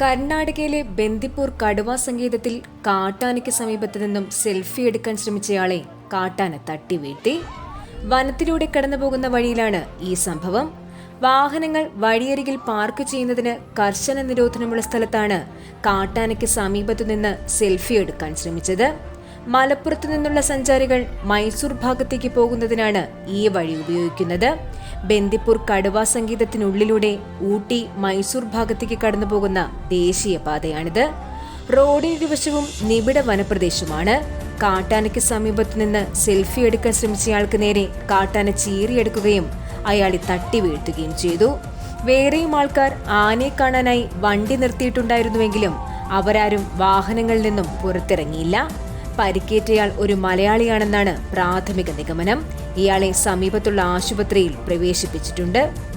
കർണാടകയിലെ ബന്ദിപ്പൂർ കടുവ സംഗീതത്തിൽ കാട്ടാനയ്ക്ക് സമീപത്ത് നിന്നും സെൽഫി എടുക്കാൻ ശ്രമിച്ചയാളെ കാട്ടാന തട്ടി വനത്തിലൂടെ കടന്നുപോകുന്ന വഴിയിലാണ് ഈ സംഭവം. വാഹനങ്ങൾ വഴിയരികിൽ പാർക്ക് ചെയ്യുന്നതിന് കർശന നിരോധനമുള്ള സ്ഥലത്താണ് കാട്ടാനയ്ക്ക് സമീപത്തു നിന്ന് സെൽഫി എടുക്കാൻ ശ്രമിച്ചത്. മലപ്പുറത്തു നിന്നുള്ള സഞ്ചാരികൾ മൈസൂർ ഭാഗത്തേക്ക് പോകുന്നതിനാണ് ഈ വഴി ഉപയോഗിക്കുന്നത്. ബന്ദിപ്പൂർ കടുവ സംഗീതത്തിനുള്ളിലൂടെ ഊട്ടി മൈസൂർ ഭാഗത്തേക്ക് കടന്നുപോകുന്ന ദേശീയപാതയാണിത് റോഡിനിരുവശവും നിബിഡ വനപ്രദേശമാണ്. കാട്ടാനയ്ക്ക് സമീപത്തു നിന്ന് സെൽഫി എടുക്കാൻ ശ്രമിച്ചയാൾക്ക് നേരെ കാട്ടാന ചീറിയെടുക്കുകയും അയാളെ തട്ടി വീഴ്ത്തുകയും ചെയ്തു. വേറെയും ആൾക്കാർ ആനയെ കാണാനായി വണ്ടി നിർത്തിയിട്ടുണ്ടായിരുന്നുവെങ്കിലും അവരാരും വാഹനങ്ങളിൽ നിന്നും പുറത്തിറങ്ങിയില്ല. പരിക്കേറ്റയാൾ ഒരു മലയാളിയാണെന്നാണ് പ്രാഥമിക നിഗമനം. ഇയാളെ സമീപത്തുള്ള ആശുപത്രിയിൽ പ്രവേശിപ്പിച്ചിട്ടുണ്ട്.